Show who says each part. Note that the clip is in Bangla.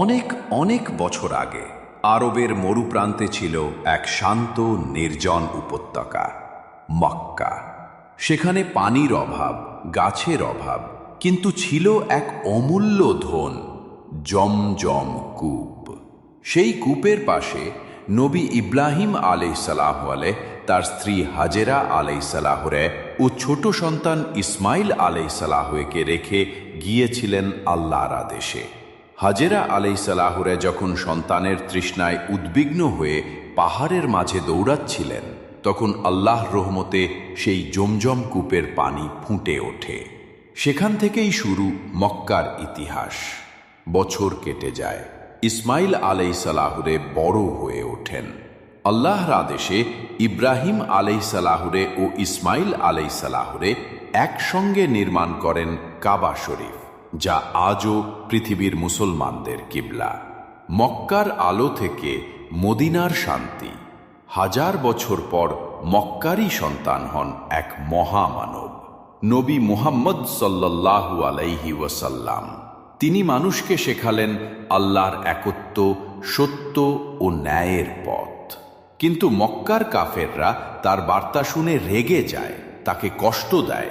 Speaker 1: অনেক অনেক বছর আগে আরবের মরুপ্রান্তে ছিল এক শান্ত, নির্জন উপত্যকা, মক্কা। সেখানে পানির অভাব, গাছের অভাব, কিন্তু ছিল এক অমূল্য ধন, জমজম কূপ। সেই কূপের পাশে নবী ইব্রাহিম আলাই সালাহলে তার স্ত্রী হাজেরা আলাই সালাহরে ও ছোট সন্তান ইসমাইল আলাই সালাহকে রেখে গিয়েছিলেন আল্লাহর আদেশে। হাজেরা আলাই সালাহুরে যখন সন্তানের তৃষ্ণায় উদ্বিগ্ন হয়ে পাহাড়ের মাঝে দৌড়াচ্ছিলেন, তখন আল্লাহর রহমতে সেই জমজম কূপের পানি ফুটে ওঠে। সেখান থেকেই শুরু মক্কার ইতিহাস। বছর কেটে যায়। ইসমাইল আলাই সালাহুরে বড় হয়ে ওঠেন। আল্লাহর আদেশে ইব্রাহিম আলাই সালাহুরে ও ইসমাইল আলাই সালাহুরে একসঙ্গে নির্মাণ করেন কাবা শরীফ। যা আজও পৃথিবীর মুসলমানদের কিবলা। মক্কার আলো থেকে মদিনার শান্তি। হাজার বছর পর মক্কারই সন্তান হন এক মহামানব, নবী মুহাম্মদ সাল্লাল্লাহু আলাইহি ওয়াসাল্লাম। তিনি মানুষকে শেখালেন আল্লাহর একত্ব, সত্য ও ন্যায়ের পথ। কিন্তু মক্কার কাফেররা তার বার্তা শুনে রেগে যায়, তাকে কষ্ট দেয়।